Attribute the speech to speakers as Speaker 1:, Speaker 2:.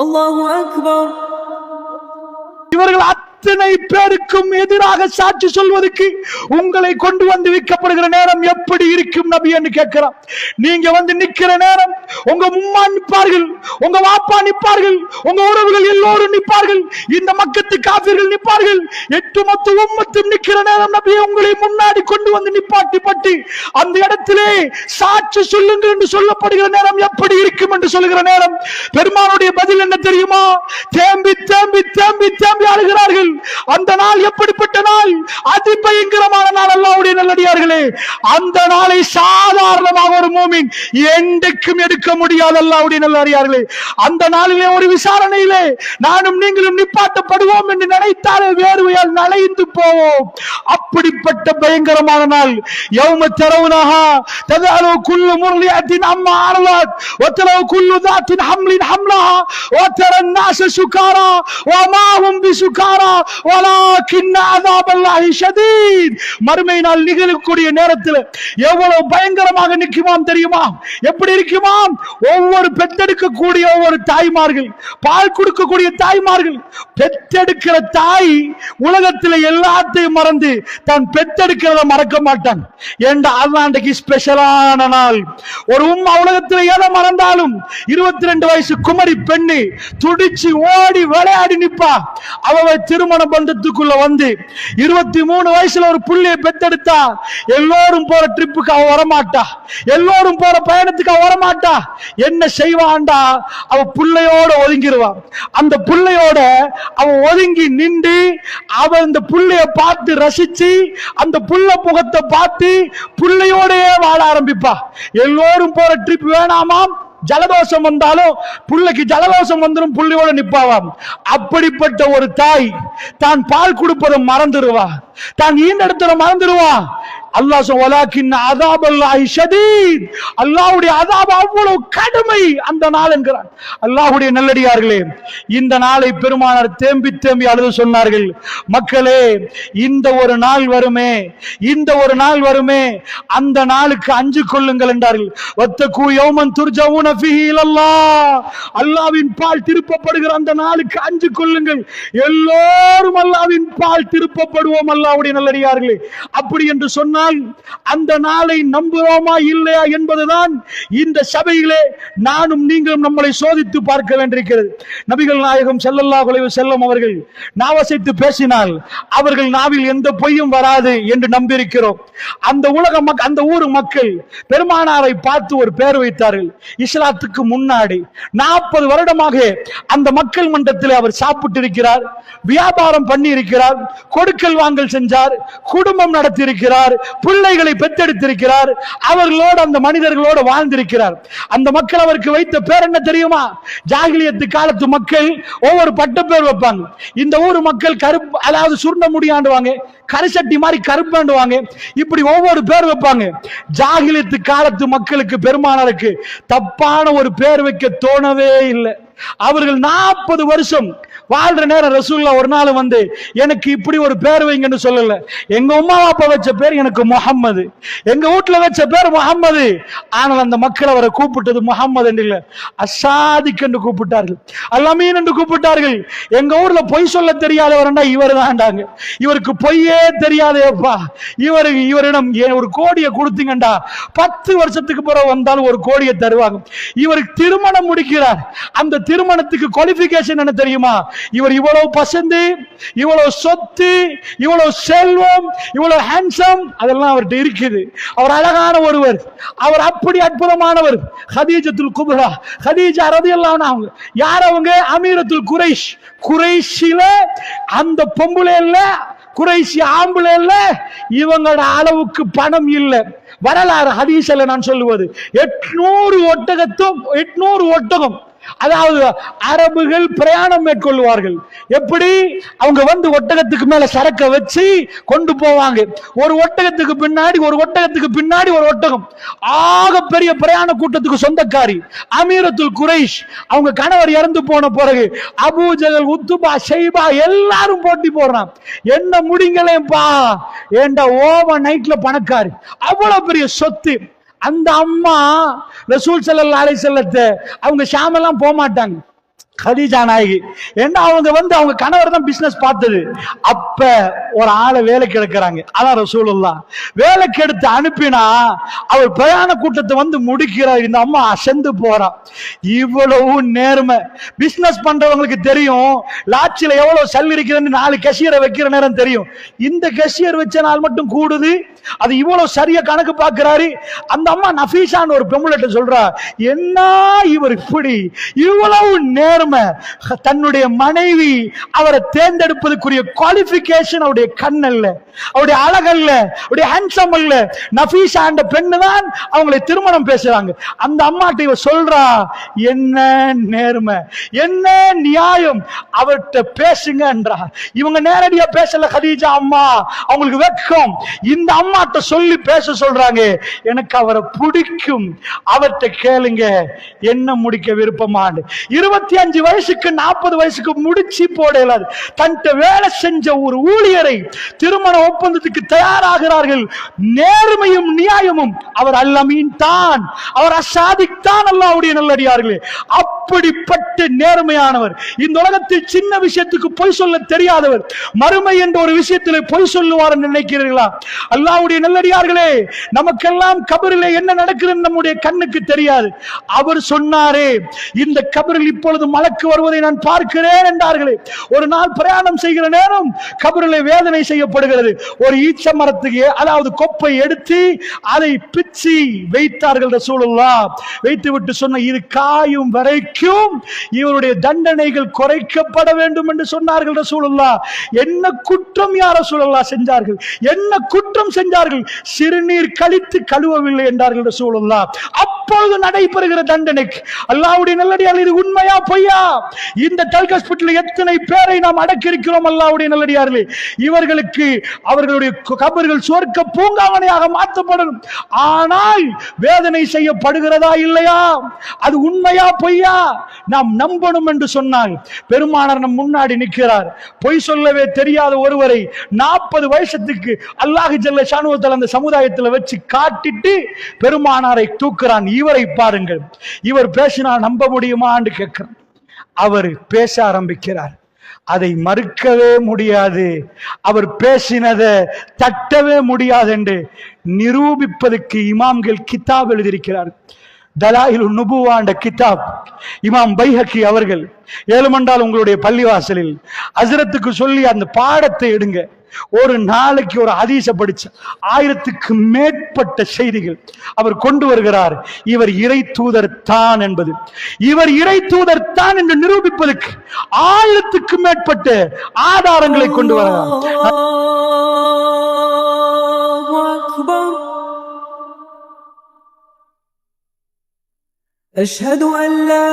Speaker 1: আল্লাহ
Speaker 2: আকবর। அத்தனை பேருக்கும் எதிராக சாட்சி சொல்வதற்கு உங்களை கொண்டு வந்து விற்கப்படுகிற நேரம் எப்படி இருக்கும் நபி என்று கேட்கிறார். நீங்க வந்து நிக்கிற நேரம் உங்க உம்மா நிற்பார்கள் உங்க வாப்பா நிற்பார்கள் உங்க உறவுகள் எல்லோரும் நிற்பார்கள் இந்த மக்கத்து காபிர்கள் நிற்பார்கள். எட்டு மொத்த உம்மத்தும் நிக்கிற நேரம் நபியை உங்களை முன்னாடி கொண்டு வந்து நிப்பாட்டி பட்டு அந்த இடத்திலே சாட்சி சொல்லுங்கள் என்று சொல்லப்படுகிற நேரம் எப்படி இருக்கும் என்று சொல்லுகிற நேரம். பெருமானுடைய பதில் என்ன தெரியுமா? தேம்பி தேம்பி தேம்பி தேம்பி அழுகிற அந்த நாள் எப்படிப்பட்ட நாள்? அதி பயங்கரமான நாள் அல்லாவுடைய நல்லடியார்களே? அந்த நாளை சாதாரணமாக ஒரு மூமின் என்றைக்கும் எடுக்க முடியாது அல்லாவுடைய நல்லடியார்களே? அந்த நாளிலே ஒரு விசாரணையிலே நானும் நீங்களும் நிப்பாட்ட நிப்பாட்டப்படுவோம் என்று நினைத்தாலே வேர்வையால் நலைந்து போவோம் அப்படிப்பட்ட பயங்கரமான நாள் யௌம தரவுனஹா ததஅலு குல்லு முர்லியத்தின் அம்மா அர்லத் வத்தலவு குல்லு தாத்தின் ஹம்லின் ஹம்லஹா وترى الناس سكارى وما هم بسكارى ولكن عذاب الله شديد மறுமை நாள் நிகழக்கூடிய நேரத்தில் எவ்வளவு பயங்கரமாக நிற்குமாம் தெரியுமா எப்படி இருக்குமாம் ஒவ்வொரு பெத்தெடுக்கக்கூடிய ஒவ்வொரு தாய்மார்கள் பால் கொடுக்கக்கூடிய தாய்மார்கள் பெத்தெடுக்கிற தாய் உலகத்தில் எல்லாத்தையும் மறந்து தான் பெத்தெடுக்கிறத மறக்க மாட்டான். ஏண்டா அதான் அன்றைக்கு ஸ்பெஷலான நாள். ஒரு உம்மா உலகத்தில் எதை மறந்தாலும் இருபத்தி ரெண்டு வயசு குமரி பெண்ணு துடிச்சு ஓடி விளையாடி நிப்பா. அவ திருமண பந்தத்துக்குள்ள வந்து இருபத்தி மூணு வயசுல ஒரு புள்ளைய பெத்தெடுத்தா எல்லோரும் போற ட்ரிப்புக்கு அவ வரமாட்டா. எல்லோரும் போற பயணத்துக்கு அவ வரமாட்டா. என்ன செய்வான்டா அவ புள்ளையோட ஒதுங்கிடுவா அந்த புள்ளையோட அவ ஒதுங்கி நின்று அவ இந்த புள்ளைய பார்த்து ரசிச்சு அந்த புள்ள முகத்தை பார்த்து புள்ளையோடயே வாழ ஆரம்பிப்பா. எல்லோரும் போற ட்ரிப் வேணாமாம் ஜலதோஷம் வந்தாலும் புள்ளைக்கு ஜலதோஷம் வந்துடும் புள்ளையோட நிப்பாவாம். அப்படிப்பட்ட ஒரு தாய் தான் பால் கொடுப்பதை மறந்துடுவா. தான் ஈண்டெடுத்ததை மறந்துடுவா. அல்லாஹ் சொல்லாக்கின் அதாப் அல்லாஹி ஷதீத். அல்லாஹ்வுடைய அதாப் அவ்வளவு கடுமை அந்த நாள் என்கிறான். அல்லாஹ்வுடைய நல்லடியார்களே இந்த நாளை பெருமானார் தேம்பி தேம்பி அழுது சொன்னார்கள் மக்களே இந்த ஒரு நாள் வருமே இந்த ஒரு நாள் வருமே அந்த நாளுக்கு அஞ்சு கொள்ளுங்கள் என்றார்கள். வத்தகு யௌமன் துர்ஜவுன ஃபீஹி இலல்லாஹ். அல்லாஹ்வின் பால் திருப்பப்படுகிற அந்த நாளுக்கு அஞ்சு கொள்ளுங்கள். எல்லோரும் அல்லாஹ்வின் பால் திருப்பப்படுவோம் அல்லாஹ்வுடைய நல்லடியார்களே. அப்படி என்று சொன்னால் அந்த நாளை நம்புவோமா இல்லையா என்பதுதான் இந்த சபையிலே நானும் நீங்களும் நம்மளை சோதித்து பார்க்க வேண்டியிருக்கிறது. நபிகள் நாயகம் செல்லல்லா குலைவு செல்லும் அவர்கள் நாவசைத்து பேசினால் அவர்கள் நாவில் எந்த பொய்யும் வராது என்று நம்பியிருக்கிறோம். அந்த உலக மக் அந்த ஊர் மக்கள் பெருமானாரை பார்த்து ஒரு பேர் வைத்தார்கள். இஸ்லாத்துக்கு முன்னாடி நாற்பது வருடமாக அந்த மக்கள் மன்றத்தில் அவர் சாப்பிட்டு இருக்கிறார் வியாபாரம் பண்ணி இருக்கிறார் கொடுக்கல் வாங்கல் செஞ்சார் குடும்பம் நடத்தி இருக்கிறார் பிள்ளைகளை பெற்றெடுத்திருக்கிறார். அவர்களோடு அந்த மனிதர்களோடு வாழ்ந்திருக்கிறார். அந்த மக்கள் அவருக்கு வைத்த பேர் என்ன தெரியுமா? ஜாகிலியத்து காலத்து மக்கள் ஒவ்வொரு பட்ட பேர் வைப்பாங்க. இந்த ஊர் மக்கள் கருப்பு அதாவது சுருண்ட முடியாண்டுவாங்க. கரிசட்டி மாதிரி கருப்பாண்டுவாங்க. இப்படி ஒவ்வொரு பேர் வைப்பாங்க. ஜாகிலியத்து காலத்து மக்களுக்கு பெருமானாருக்கு தப்பான ஒரு பேர் வைக்க தோணவே இல்லை. அவர்கள் நாற்பது வருஷம் வாழ்ற நேரம் ரசூல்லா ஒரு நாள் வந்து எனக்கு இப்படி ஒரு பேர் வைங்கன்னு சொல்லல. எங்க அம்மா அப்பா வச்ச பேர் எனக்கு முகம்மது எங்க வீட்டுல வச்ச பேர் முகம்மது ஆனால் அந்த மக்கள் அவரை கூப்பிட்டது முகம்மது என்று இல்ல. அசாதிக் என்று கூப்பிட்டார்கள். அல்லாமீன் என்று கூப்பிட்டார்கள். எங்க ஊர்ல பொய் சொல்ல தெரியாதவரண்டா இவர் தான்டாங்க. இவருக்கு பொய்யே தெரியாதேப்பா இவர் இவரிடம் ஏன் ஒரு கோடியை கொடுத்தீங்கண்டா. பத்து வருஷத்துக்கு பிறகு வந்தாலும் ஒரு கோடியை தருவாங்க. இவருக்கு திருமணம் முடிக்கிறார். அந்த திருமணத்துக்கு குவாலிபிகேஷன் என்ன தெரியுமா? இவர் இவ்வளவு பசந்து இவ்வளவு சொத்து இவ்வளவு செல்வம் இவ்வளவு ஹேண்ட்ஸம் அதெல்லாம் அவர்கிட்ட இருக்குது. அவர் அழகான ஒருவர் அவர் அப்படி அற்புதமானவர். ஹதீஜத்துல் குபுரா ஹதீஜா ரதியல்லாஹு அவங்க. யார் அவங்க? அமீரத்துல் குரைஷ். குரைஷில அந்த பொம்புல இல்ல குறைசி ஆம்பளை இல்ல இவங்களோட அளவுக்கு பணம் இல்லை. வரலாறு ஹதீசல நான் சொல்லுவது. எட்நூறு ஒட்டகத்தும் எட்நூறு ஒட்டகம். அதாவது அரபுகள் பிரயாணம் மேற்கொள்வார்கள். எப்படி? அவங்க வந்து ஒட்டகத்துக்கு மேல சரக்க வச்சு கொண்டு போவாங்க. ஒரு ஒட்டகத்துக்கு பின்னாடி ஒரு ஒட்டகத்துக்கு பின்னாடி ஒரு ஒட்டகம். ஆக பெரிய பிரயாண கூட்டத்துக்கு சொந்தக்காரி அமீரத்துல் குரைஷ் அவங்க கணவர் இறந்து போன பிறகு அபூஜகல் உத்துபா ஷைபா எல்லாரும் போட்டி போடுறான். என்ன முடிங்களேப்பா ஏண்டா ஓவ நைட்ல பணக்காரி. அவ்வளவு பெரிய சொத்து. அந்த அம்மா ரசூல் செல்ல அலை செல்லத்தை அவங்க ஷாமெல்லாம் போக மாட்டாங்க கதீஜா நாயகி. ஏன்னா அவங்க வந்து அவங்க கணவர் தான் பிசினஸ் பார்த்தது. அப்ப ஒரு ஆளை வேலைக்கு எடுக்கிறாங்க அதான் ரசூலுல்லா வேலைக்கு எடுத்து அனுப்பினா அவர் பிரயாண கூட்டத்தை வந்து முடிக்கிறார். இந்த அம்மா அசந்து போறான் இவ்வளவு நேர்மை. பிசினஸ் பண்றவங்களுக்கு தெரியும். லாட்சியில எவ்வளவு சல் இருக்குதுன்னு நாலு கஷியரை வைக்கிற நேரம் தெரியும். இந்த கஷியர் வச்ச நாள் மட்டும் கூடுது. அது இவ்வளவு சரியா கணக்கு பார்க்கிறாரு. அந்த அம்மா நஃபீஷான்னு ஒரு பெம்புலட்ட சொல்றா என்ன இவர் இப்படி? இவ்வளவு நேர்மை. தன்னுடைய மனைவி அவரை தேர்ந்தெடுப்பதற்குரிய குவாலிபிகேஷன் அவருடைய கண் அல்ல அவருடைய அழகல்ல அவருடைய ஹேண்ட்ஸம் அல்ல. நஃபீஷா என்ற பெண்ணு தான் அவங்களை திருமணம் பேசுறாங்க. அந்த அம்மாட்ட இவ சொல்றா என்ன நேர்மை என்ன நியாயம் அவர்கிட்ட பேசுங்கன்றா. இவங்க நேரடியா பேசல ஹதீஜா அம்மா. அவங்களுக்கு வெட்கம் இந்த அம்மாட்ட சொல்லி பேச சொல்றாங்க. எனக்கு அவரை பிடிக்கும். அவர்கிட்ட கேளுங்க. என்ன முடிக்க விருப்பமானு இருபத்தி அஞ்சு வயசுக்கு நாற்பது வயசுக்கு முடிச்சு போடலாது. தன்ட்ட வேலை செஞ்ச ஒரு ஊழியரை திருமண ஒப்பந்தத்துக்கு தயாராகிறார்கள். நேர்மையும் நியாயமும் அவர் அல்லமீன் தான். அவர் அசாதிக் தான் அல்லாவுடைய நல்லடியார்களே. அப்படிப்பட்ட நேர்மையானவர். இந்த உலகத்தில் சின்ன விஷயத்துக்கு பொய் சொல்ல தெரியாதவர். மறுமை என்ற ஒரு விஷயத்தில் பொய் சொல்லுவார் நினைக்கிறீர்களா? அல்லாவுடைய நல்லடியார்களே நமக்கெல்லாம் கபரில் என்ன நடக்குதுன்னு நம்முடைய கண்ணுக்கு தெரியாது. அவர் சொன்னாரே இந்த கபரில் இப்பொழுது மலக்கு வருவதை நான் பார்க்கிறேன் என்றார்களே. ஒரு நாள் பிரயாணம் செய்கிற நேரம் கபரில் வேதனை செய்யப்படுகிறது. ஒரு ஈச்ச மரத்துக்கு அதாவது கொப்பை எடுத்து அதை பிச்சு வைத்தார்கள் ரசூலுல்லா. வைத்து விட்டு சொன்ன இது காயும் வரைக்கும் இவருடைய தண்டனைகள் குறைக்கப்பட வேண்டும் என்று சொன்னார்கள் ரசூலுல்லா. என்ன குற்றம் யார் ரசூலுல்லா செஞ்சார்கள்? என்ன குற்றம் செஞ்சார்கள்? சிறுநீர் கழித்து கழுவவில்லை என்றார்கள் ரசூலுல்லா. அப்பொழுது நடைபெறுகிற தண்டனைக்கு. அல்லாவுடைய நல்லடியார் இது உண்மையா பொய்யா? இந்த டெல்க் எத்தனை பேரை நாம் அடக்கி இருக்கிறோம் அல்லாவுடைய நல்லடியார்களே? இவர்களுக்கு அவர்களுடைய கபர்கள் சுவர்க்க பூங்காவனையாக மாற்றப்படும் ஆனால் வேதனை செய்யப்படுகிறதா இல்லையா? அது உண்மையா பொய்யா? நாம் நம்பணும் என்று சொன்னால் பெருமானார் நம் முன்னாடி நிற்கிறார். பொய் சொல்லவே தெரியாத ஒருவரை நாற்பது வருஷத்துக்கு அல்லாஹ் ஜல்ல சானுவத்தில் அந்த சமுதாயத்தில் வச்சு காட்டிட்டு பெருமானாரை தூக்குறான் இவரை பாருங்கள். இவர் பேசினால் நம்ப முடியுமான்னு கேட்கிறான். அவர் பேச ஆரம்பிக்கிறார். அதை மறுக்கவே முடியாது. அவர் பேசினதை தட்டவே முடியாது என்று நிரூபிப்பதற்கு இமாம்கள் கிதாப் எழுதியிருக்கிறார் தலாயில் நுபுவாண்ட கிதாப். இமாம் பைஹக்கி அவர்கள் ஏழுமண்டால் உங்களுடைய பள்ளிவாசலில் அசரத்துக்கு சொல்லி அந்த பாடத்தை எடுங்க. ஒரு நாளைக்கு ஒரு ஹதீஸ படிச்ச ஆயிரத்துக்கு மேற்பட்ட செய்திகள் அவர் கொண்டு வருகிறார் இவர் இறை தூதர் தான் என்பது இவர் இறை தூதர் தான் என்று நிரூபிப்பதற்கு ஆயிரத்துக்கு மேற்பட்ட ஆதாரங்களை கொண்டு வருகிறார்
Speaker 1: الله أكبر أشهد أن لا